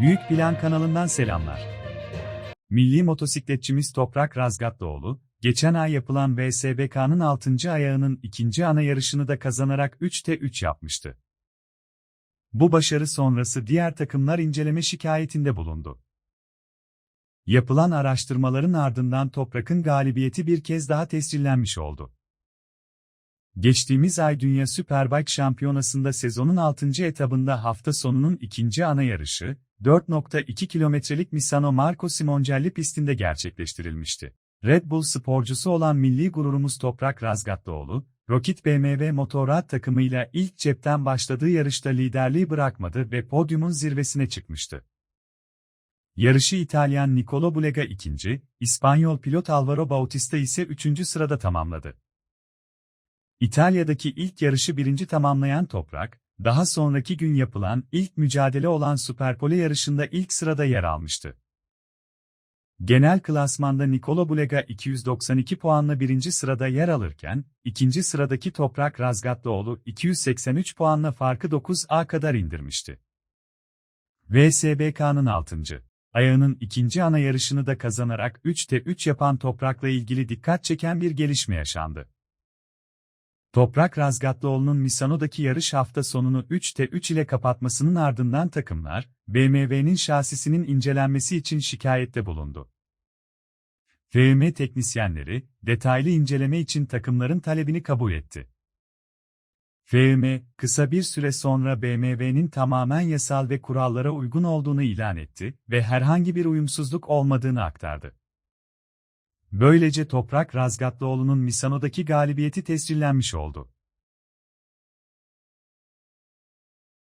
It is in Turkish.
Büyük Plan kanalından selamlar. Milli motosikletçimiz Toprak Razgatlıoğlu, geçen ay yapılan VSBK'nın 6. ayağının ikinci ana yarışını da kazanarak 3'te 3 yapmıştı. Bu başarı sonrası diğer takımlar inceleme şikayetinde bulundu. Yapılan araştırmaların ardından Toprak'ın galibiyeti bir kez daha tescillenmiş oldu. Geçtiğimiz ay Dünya Superbike Şampiyonası'nda sezonun 6. etabında hafta sonunun ikinci ana yarışı, 4.2 kilometrelik Misano Marco Simoncelli pistinde gerçekleştirilmişti. Red Bull sporcusu olan milli gururumuz Toprak Razgatlıoğlu, Rocket BMW Motorrad takımıyla ilk cepten başladığı yarışta liderliği bırakmadı ve podyumun zirvesine çıkmıştı. Yarışı İtalyan Nicolo Bulega ikinci, İspanyol pilot Alvaro Bautista ise üçüncü sırada tamamladı. İtalya'daki ilk yarışı birinci tamamlayan Toprak, daha sonraki gün yapılan ilk mücadele olan Superpole yarışında ilk sırada yer almıştı. Genel klasmanda Nicolo Bulega 292 puanla birinci sırada yer alırken, ikinci sıradaki Toprak Razgatlıoğlu 283 puanla farkı 9A kadar indirmişti. VSBK'nın 6. ayağının ikinci ana yarışını da kazanarak 3'te 3 yapan Toprak'la ilgili dikkat çeken bir gelişme yaşandı. Toprak Razgatlıoğlu'nun Misano'daki yarış hafta sonunu 3'te 3 ile kapatmasının ardından takımlar, BMW'nin şasisinin incelenmesi için şikayette bulundu. FM teknisyenleri, detaylı inceleme için takımların talebini kabul etti. FM, kısa bir süre sonra BMW'nin tamamen yasal ve kurallara uygun olduğunu ilan etti ve herhangi bir uyumsuzluk olmadığını aktardı. Böylece Toprak Razgatlıoğlu'nun Misano'daki galibiyeti tescillenmiş oldu.